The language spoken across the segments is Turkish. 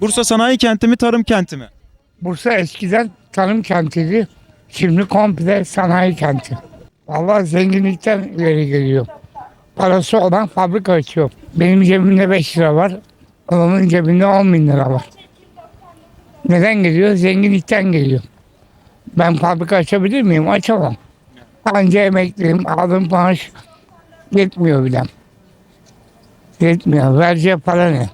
Bursa sanayi kenti mi tarım kenti mi? Bursa eskiden tarım kentiydi. Şimdi komple sanayi kenti. Vallahi zenginlikten ileri geliyor. Parası olan fabrika açıyor. Benim cebimde 5 lira var. Adamın cebinde 10 bin lira var. Neden geliyor? Zenginlikten geliyor. Ben fabrika açabilir miyim? Açamam. Anca emekliyim. Aldığım maaş yetmiyor bile. Yetmiyor. Vereceği para ne?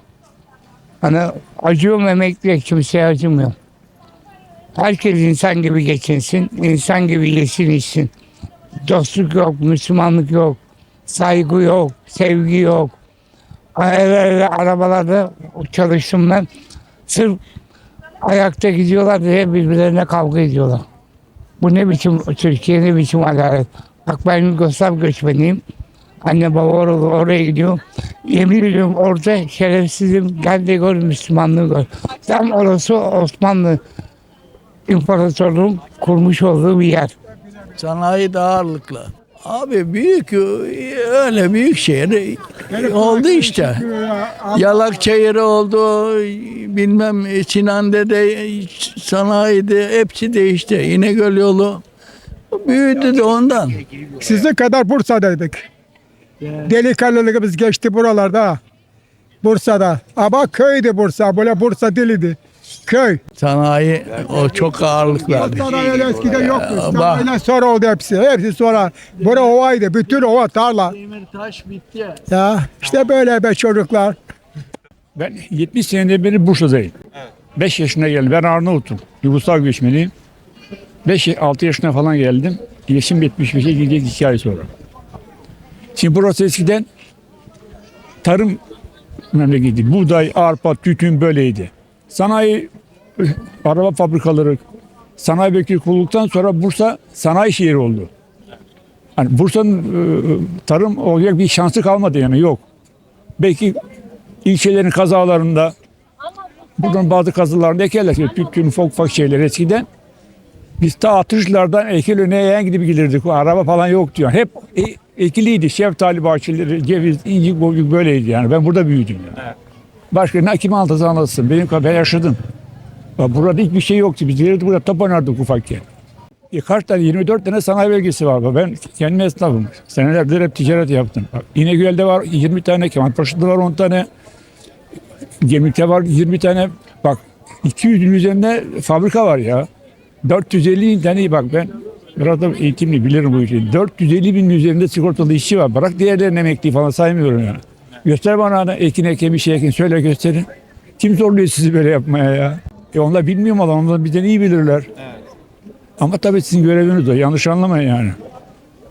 Hani acıyorum emekliye kimseye acımıyor. Herkes insan gibi geçinsin, insan gibi yesin içsin. Dostluk yok, Müslümanlık yok, saygı yok, sevgi yok. El ele arabalarda çalıştım ben. Sırf ayakta gidiyorlar diye birbirlerine kavga ediyorlar. Bu ne biçim Türkiye, ne biçim adalet. Bak ben Yugoslav göçmeniyim. Anne baba oraya gidiyor. Yemin ediyorum orada şerefsizim. Gel de gör Müslümanlığı gör. Tam orası Osmanlı İmparatorluğun kurmuş olduğu bir yer. Sanayi de ağırlıklı. Abi büyük öyle büyük şehir oldu işte. Yalak çayırı oldu, bilmem Sinan Dede sanayide hepsi değişti. İnegöl yolu büyüdü de ondan. Sizin kadar Bursa'daydık. Delikanlılığımız geçti buralarda. Bursa'da. Ama köydü Bursa. Böyle Bursa değildi. Köy. Sanayi o çok ağırlıklardı. Sanayi öyle eskiden yoktu. Sanayiden sonra oldu hepsi. Hepsi sonra. Bura ovaydı. Bütün ova tarla. Demirtaş bitti. Ya işte böyle be çocuklar. Ben 70 seneden beri Bursa'dayım. 5 yaşına geldim. Ben Arnavut'um. Yugoslav göçmeniyim. 5-6 yaşına falan geldim. Yaşım 75'e gidecek 2 ay sonra. Şimdi burası eskiden tarım memleketi. Buğday, arpa, tütün böyleydi. Sanayi, araba fabrikaları, sanayi bekçi kurulduktan sonra Bursa sanayi şehri oldu. Hani Bursa'nın e, tarım olacak bir şansı kalmadı yani yok. Belki ilçelerin kazalarında buradan bazı kazalarında ekerler. Tütün, ufak ufak şeyler eskiden. Biz ta atışlardan Ekelöne'ye yan gidip gelirdik. Araba falan yoktu yani. Hep e- ekiliydi. Şeftali bahçeleri, ceviz, incik, boncuk böyleydi yani. Ben burada büyüdüm yani. Başka ne kim anlatırsa anlatsın. Benim ben yaşadım. Bak burada hiçbir şey yoktu. Biz gelirdik burada top oynardık ufakken. E kaç tane 24 tane sanayi bölgesi var. Ben kendim esnafım. Senelerdir hep ticaret yaptım. Bak, İnegöl'de var 20 tane, Kemalpaşa'da var 10 tane. Gemlik'te var 20 tane. Bak 200'ün üzerinde fabrika var ya. 450 tane bak ben biraz da eğitimli bilirim bu işi. 450 bin üzerinde sigortalı işçi var. Bırak diğerlerini emekli falan saymıyorum ya. Göster bana hani ekin ekin bir şey ekin söyle gösterin. Kim zorluyor sizi böyle yapmaya ya? E onlar bilmiyor mu adam? Onlar bizden iyi bilirler. Ama tabii sizin göreviniz o. Yanlış anlamayın yani.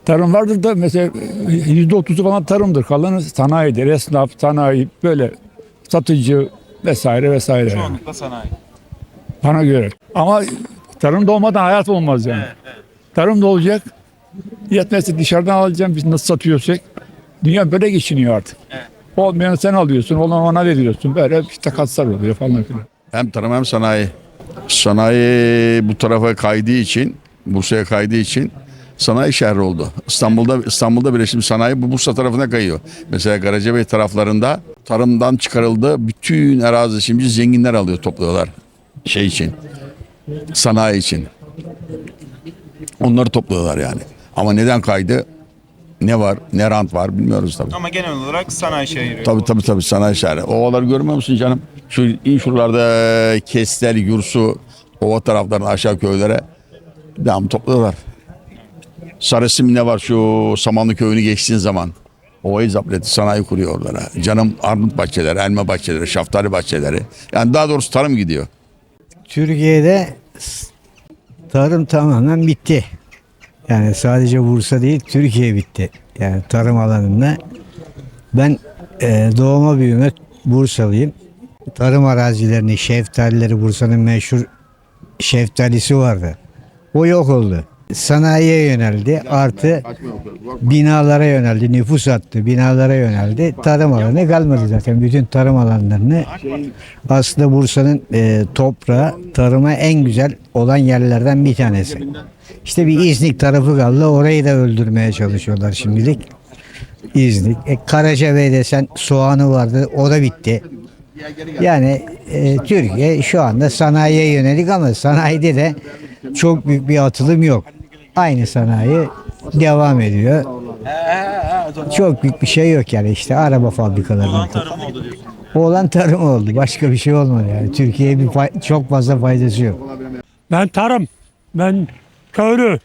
Tarım vardır da mesela yüzde otuzu falan tarımdır. Kalanı sanayidir. Esnaf, sanayi böyle satıcı vesaire vesaire. yani. Çoğunlukla sanayi. Bana göre. Ama tarım da olmadan hayat olmaz yani. Tarım da olacak. Yetmezse dışarıdan alacağım biz nasıl satıyorsak. Dünya böyle geçiniyor artık. Olmayanı sen alıyorsun, olan ona veriyorsun. Böyle işte katsar oluyor falan filan. Hem tarım hem sanayi. Sanayi bu tarafa kaydığı için, Bursa'ya kaydığı için sanayi şehri oldu. İstanbul'da İstanbul'da bile şimdi sanayi bu Bursa tarafına kayıyor. Mesela Karacabey taraflarında tarımdan çıkarıldı. Bütün arazi şimdi zenginler alıyor, topluyorlar. Şey için. Sanayi için. Onları topluyorlar yani. Ama neden kaydı? Ne var, ne rant var bilmiyoruz tabii. Ama genel olarak sanayi şehri. Tabii tabii tabii sanayi şehri. Ovaları görmüyor musun canım? Şu in şuralarda Kestel, Yursu, ova taraflarına aşağı köylere devam topluyorlar. Sarısim ne var şu Samanlı köyünü geçtiğin zaman. Ovayı zapt sanayi kuruyor oralara. Canım armut bahçeleri, elma bahçeleri, şaftali bahçeleri. Yani daha doğrusu tarım gidiyor. Türkiye'de tarım tamamen bitti. Yani sadece Bursa değil Türkiye bitti. Yani tarım alanında. Ben e, doğma büyüme Bursalıyım. Tarım arazilerini, şeftalileri Bursa'nın meşhur şeftalisi vardı. O yok oldu. Sanayiye yöneldi. Artı binalara yöneldi. Nüfus attı. Binalara yöneldi. Tarım alanı kalmadı zaten. Bütün tarım alanlarını aslında Bursa'nın e, toprağı tarıma en güzel olan yerlerden bir tanesi. İşte bir İznik tarafı kaldı. Orayı da öldürmeye çalışıyorlar şimdilik. İznik. E, Karacabey desen soğanı vardı. O da bitti. Yani e, Türkiye şu anda sanayiye yönelik ama sanayide de çok büyük bir atılım yok. Aynı sanayi devam ediyor. Çok büyük bir şey yok yani işte araba fabrikalarından. Tarım oldu diyorsun. Olan tarım oldu. Başka bir şey olmadı yani. Türkiye'ye bir çok fazla faydası yok. Ben tarım, ben köylü,